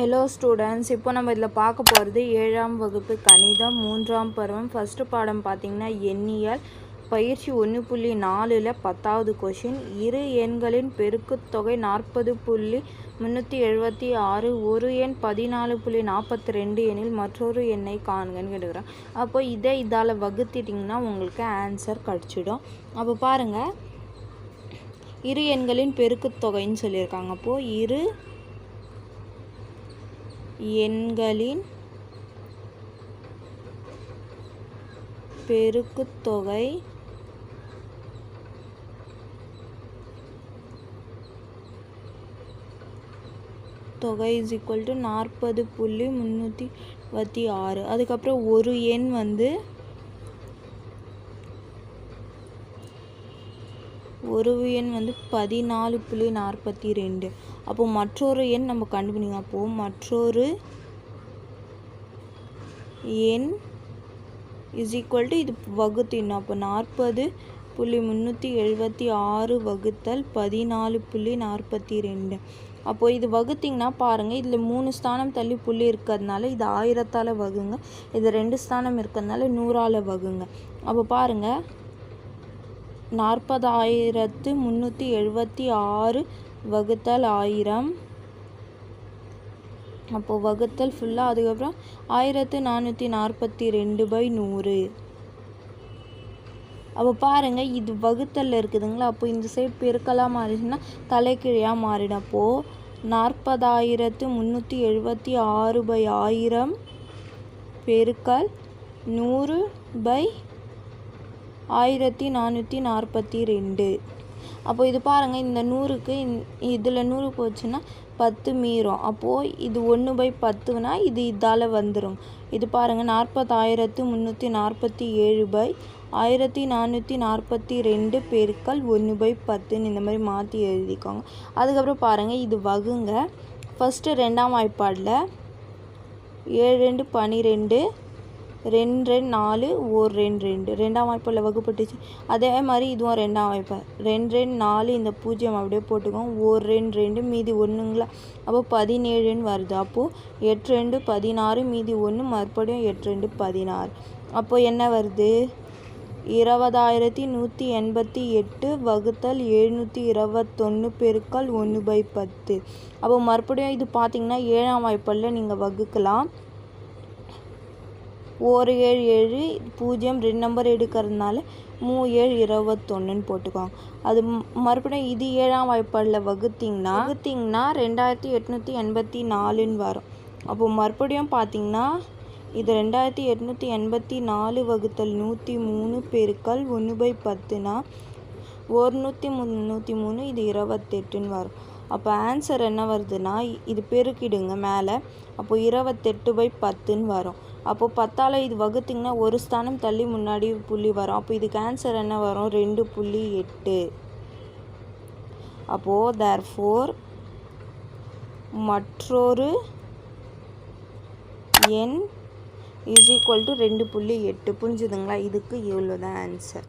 Hello students இப்போ நம்ம இதில் பார்க்க போகிறது ஏழாம் வகுப்பு கணிதம் மூன்றாம் பருவம். ஃபஸ்ட்டு பாடம் பார்த்திங்கன்னா எண்ணியல். பயிற்சி ஒன்று புள்ளி நாலில் பத்தாவது கொஷின் இரு எண்களின் பெருக்குத்தொகை நாற்பது புள்ளி முந்நூற்றி எழுபத்தி ஆறு. ஒரு எண் பதினாலு புள்ளி நாற்பத்தி ரெண்டு எண்ணில் மற்றொரு எண்ணை காண்கன்னு கேட்டுக்கிறேன் அப்போ இதை இதால் வகுத்திட்டிங்கன்னா உங்களுக்கு ஆன்சர் கிடச்சிடும். அப்போ பாருங்கள் இரு எண்களின் பெருக்குத்தொகைன்னு சொல்லியிருக்காங்க. அப்போது இரு எண்களின் பெருக்குத்தொகை தொகை இஸ் ஈக்குவல் டு நாற்பது புள்ளி முந்நூற்றி இருபத்தி ஆறு. அதுக்கப்புறம் ஒரு எண் வந்து ஒரு எண் வந்து பதினாலு புள்ளி நாற்பத்தி ரெண்டு. அப்போ மற்றொரு எண் நம்ம கண்டுபிடிங்க. அப்போது மற்றொரு எண் இஸ் ஈக்குவல் டு இது வகுத்தின் அப்போ நாற்பது புள்ளி முந்நூற்றி எழுபத்தி ஆறு வகுத்தல் பதினாலு புள்ளி நாற்பத்தி ரெண்டு. அப்போது இது வகுத்திங்கன்னா பாருங்கள் இதில் மூணு ஸ்தானம் தள்ளி புள்ளி இருக்கிறதுனால இது ஆயிரத்தால் வகுங்க. இது ரெண்டு ஸ்தானம் இருக்கிறதுனால நூறால் வகுங்க. அப்போ பாருங்கள் நாற்பதாயிரத்து முந்நூற்றி எழுபத்தி ஆறு வகுத்தல் ஆயிரம். அப்போது வகுத்தல் ஃபுல்லாக அதுக்கப்புறம் ஆயிரத்து நானூற்றி நாற்பத்தி ரெண்டு பை நூறு. அப்போ பாருங்கள் இது வகுத்தலில் இருக்குதுங்களா? அப்போ இந்த சைடு பெருக்கலாக மாறிடுச்சுன்னா தலைக்கீழையாக மாறிடும். அப்போது நாற்பதாயிரத்து முந்நூற்றி எழுபத்தி ஆறு பை ஆயிரம் பெருக்கல் நூறு பை ஆயிரத்தி நானூற்றி நாற்பத்தி ரெண்டு அப்போ இது பாருங்கள் இந்த நூறுக்கு இதில் நூறு போச்சுன்னா பத்து மீறும். அப்போது இது ஒன்று பை பத்துனா இது இதால் வந்துடும் இது பாருங்கள் நாற்பத்தாயிரத்து முந்நூற்றி நாற்பத்தி ஏழு பை ஆயிரத்தி நானூற்றி நாற்பத்தி ரெண்டு பெருக்கள் ஒன்று பை பத்துன்னு இந்த மாதிரி மாற்றி எழுதிக்கோங்க. அதுக்கப்புறம் பாருங்கள் இது வகுங்க. ஃபஸ்ட்டு ரெண்டாம் வாய்ப்பாடில் ஏழு ரெண்டு பனிரெண்டு ரெண்டு ரெண்டு நாலு ஒரு ரெண்டு ரெண்டு. ரெண்டாம் வாய்ப்பில் வகுப்பட்டுச்சு. அதே மாதிரி இதுவும் ரெண்டாம் வாய்ப்பு. ரெண்டு ரெண்டு நாலு இந்த பூஜ்ஜியம் அப்படியே போட்டுக்கோம் ஓர் ரெண்டு ரெண்டு மீதி ஒன்றுங்களா அப்போ பதினேழுன்னு வருது. அப்போது எட்டு ரெண்டு பதினாறு மீதி ஒன்று மறுபடியும் எட்டு ரெண்டு பதினாறு. அப்போது என்ன வருது? இருபதாயிரத்தி நூற்றி எண்பத்தி எட்டு வகுத்தல் எழுநூற்றி இருபத்தொன்று பெருக்கல் ஒன்று பை பத்து. அப்போ மறுபடியும் இது பார்த்திங்கன்னா ஏழாம் வாய்ப்பில் நீங்கள் வகுக்கலாம். ஒரு ஏழு ஏழு பூஜ்ஜியம் ரெண்டு நம்பர் எடுக்கிறதுனால மூ ஏழு இருபத்தொன்னுன்னு போட்டுக்கோங்க. அது மறுபடியும் இது ஏழாம் வாய்ப்பாடில் வகுத்திங்கன்னா வகுத்திங்கன்னா ரெண்டாயிரத்தி எட்நூற்றி எண்பத்தி நாலுன்னு வரும். அப்போது மறுபடியும் பார்த்திங்கன்னா இது ரெண்டாயிரத்தி எட்நூற்றி எண்பத்தி நாலு வகுத்தல் நூற்றி மூணு பெருக்கல் ஒன்று பை பத்துனா ஒரு நூற்றி முந்நூற்றி மூணு இது இருபத்தெட்டுன்னு வரும். அப்போ ஆன்சர் என்ன வருதுன்னா இது பெருக்கிடுங்க மேலே. அப்போது இருபத்தெட்டு பை பத்துன்னு வரும். அப்போது பத்தால் இது வகுத்திங்கன்னா ஒரு ஸ்தானம் தள்ளி முன்னாடி புள்ளி வரும். அப்போ இதுக்கு ஆன்சர் என்ன வரும்? ரெண்டு புள்ளி எட்டு. அப்போது தேர் ஃபோர் மற்றொரு எண் இஸ் ஈக்குவல் டு ரெண்டு புள்ளி எட்டு. புரிஞ்சுதுங்களா? இதுக்கு இவ்வளோ தான் ஆன்சர்